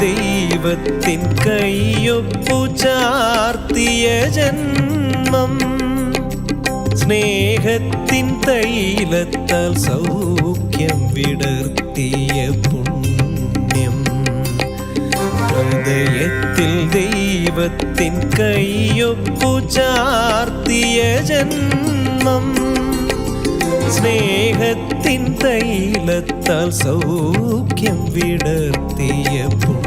ദൈവത്തിൻ കയ്യൊപ്പു ചാർത്തിയ ജന്മം. സ്നേഹത്തിൻ തൈലത്താൽ സൗഖ്യം വിടർത്തിയ പുണ്യം. ഹൃദയത്തിൽ ദൈവത്തിൻ കയ്യൊപ്പു ചാർത്തിയ ജന്മം. സ്നേഹത്തിൻ തൈലത്താൽ സൗഖ്യം വിടർത്തിയ പുണ്യം.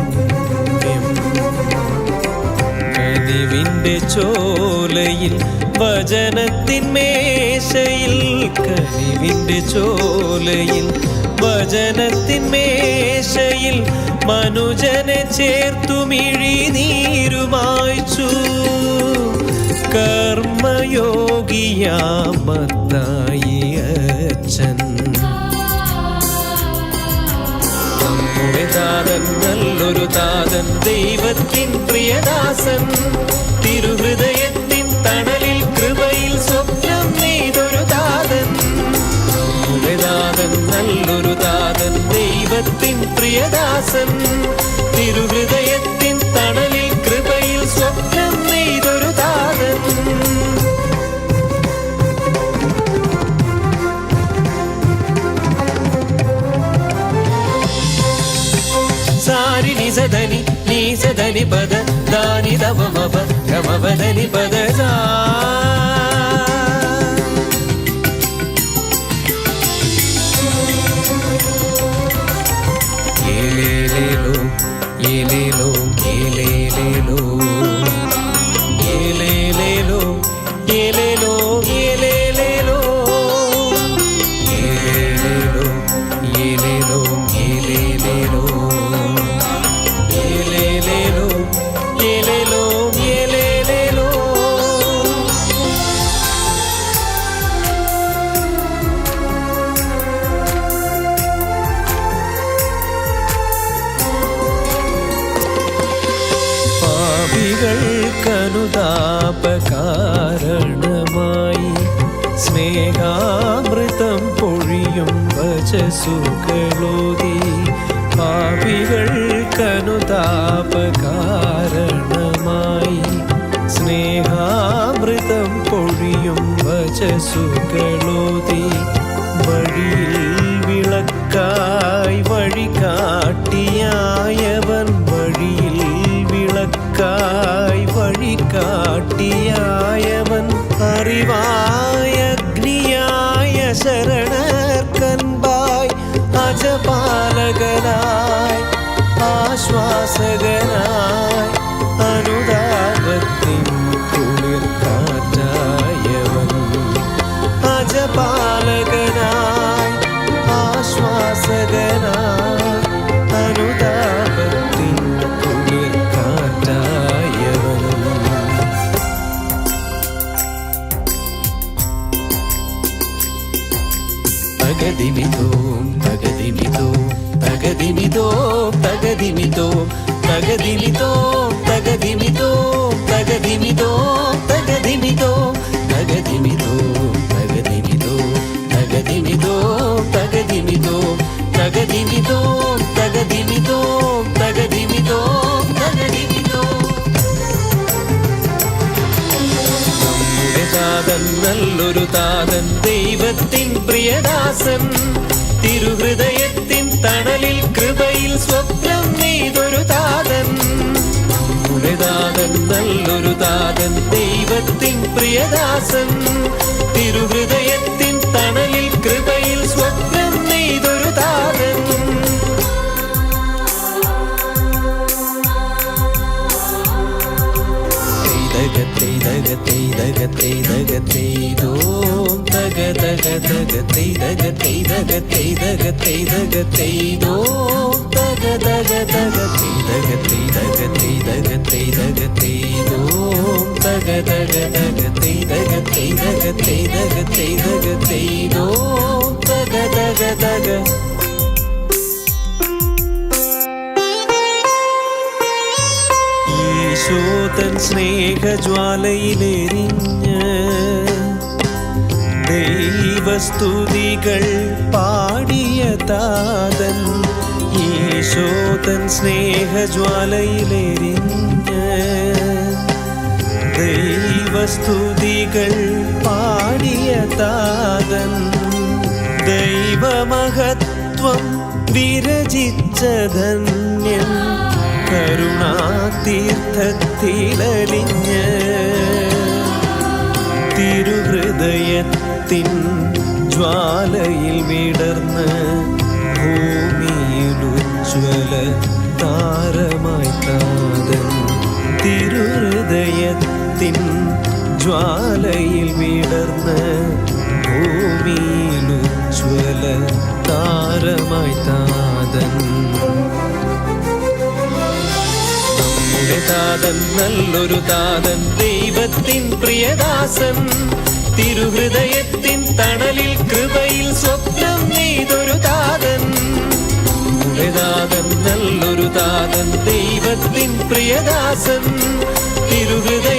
കനിവിന്റെ ചോലയിൽ വചനത്തിൻ മേശയിൽ കനിവിന്റെ ചോലയിൽ വചനത്തിൻ മേശയിൽ മനുജനെ ചേർത്തു മിഴിനീരുമായ്ച്ചു കർമ്മയോഗിയാമത്തായി അച്ഛൻ നമ്മുടെ നല്ലൊരു താതൻ ദൈവത്തിൻ പ്രിയദാസൻ. തിരുഹൃദയത്തിൻ തണലിൽ കൃപയിൽ സ്വപ്നം നെയ്തൊരു താതൻ. നമ്മുടെ നല്ലൊരു താതൻ ദൈവത്തിൻ പ്രിയദാസൻ. തിരുഹൃദയത്തിൻ ದಾನಿಪದ ದಾನಿದವ ಮವ ಧಮವ ಧನಿಪದ പാപികൾക്കനുതാപകാരണമായി സ്നേഹാമൃതം പൊഴിയും വചസുകളോതി പാപികൾക്കനുതാപകാരണമായി സ്നേഹാമൃതം പൊഴിയും വചസുകളോതി വഴിയിൽ ശിവായഗ്നിയായ ശരണർക്കൻപായ് അജപാലകനായ് ആശ്വാസകനായ് അനുദാപത്തിൻ തകതിമിതോം തകതിമിതോം തകതിമിതോം തകതിമിതോം തകതിമിതോം തകതിമിതോം തകതിമിതോം തകതിമിതോം തകതിമിതോം തകതിമിതോം തകതിമിതോം തകതിമിതോം നമ്മുടെ താതൻ നല്ലൊരു താതൻ ദൈവത്തിൻ പ്രിയദാസൻ തിരുഹൃദയത്തിൻ തണലിൽ കൃപയിൽ സ്വപ്നം തിരുനാഥൻ ദൈവത്തിൻ പ്രിയദാസൻ തിരുഹൃദയത്തിൻ തണലിൽ കൃപയിൽ സ്വപ്നം നെയ്തൊരു താരൻ. െയ്തോം തക തക തക തെയ്തക തെയ്തക തെയ്തക തെയ്തക തെയ്തോം തക തക തക തെയ്തക തെയ്തക തെയ്തക തെയ്തക തെയ് തകതക തെയ്തക തെയ്തക തെയ്തക തെയ്തക തെയ്തോ തകതക തക ീശോതൻ സ്നേഹജ്വാലയിലെരിഞ്ഞ് ദൈവസ്തുതികൾ പാടിയ താതൻ ഈശോതൻ സ്നേഹജ്വാലയിലെരിഞ്ഞ് ദൈവസ്തുതികൾ പാടിയ താതൻ ദൈവമഹത്വം വിരചിച്ച ധന്യൻ തിരുഹൃദയത്തിൻ ജ്വാലയിൽ വിടർന്ന് തിരുഹൃദയത്തിൻ ജ്വാലയിൽ വിടർന്ന് ഭൂമിയിലുജ്വല താരമായി താതൻ. താതൻ നല്ലൊരു താതൻ ദൈവത്തിൻ പ്രിയദാസൻ. തിരുഹൃദയത്തിൻ തണലിൽ കൃപയിൽ സ്വപ്നം നെയ്തൊരു താതൻ. താതൻ നല്ലൊരു താതൻ ദൈവത്തിൻ പ്രിയദാസൻ. തിരുഹൃദയത്തിൻ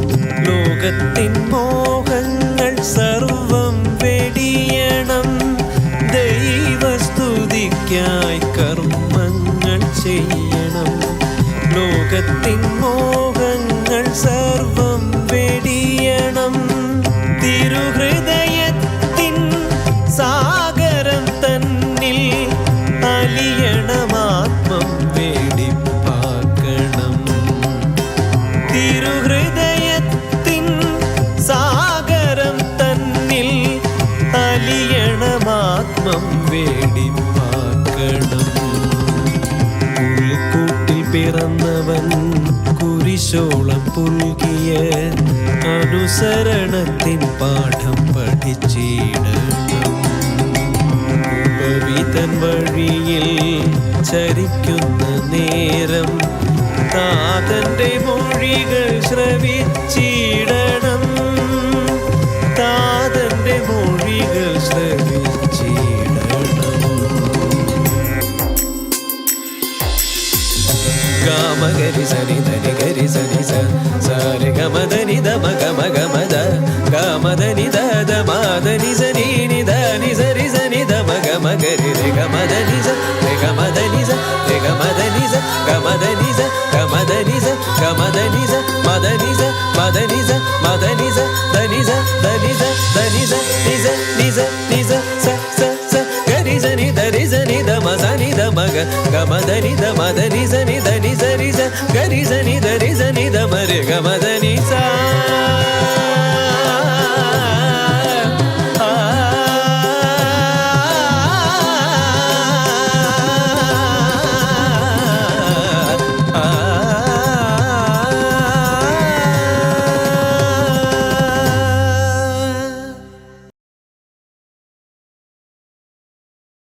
ലോകത്തിൻ മോഹങ്ങൾ സർവം വെടിയണം. ദൈവസ്തുതിക്കായി കർമ്മങ്ങൾ ചെയ്യണം. ലോകത്തിൻ കുരിശോളം പുൽകിയ അനുസരണത്തിൻ പാഠം പഠിച്ചിടണം. ഉപവിതൻ വഴിയിൽ ചരിക്കുന്ന നേരം താതന്റെ മൊഴികൾ ശ്രവിച്ചിടണം. గామ గరి సరి ధని గరి సరి సరి గమ ధని దమ గమ గమ ద గమ ధని ద దమ ధని సరి ని ధని సరి సని దమ గమ గరి రే గమ ధని స రే గమ ధని స రే గమ ధని స గమ ధని స గమ ధని స గమ ధని స మదని స మదని స మదని స ధని స ధని స ధని స ని స ని గమదని దమదని జని దని జరి జరి జని దని జని దమరి గమదని సా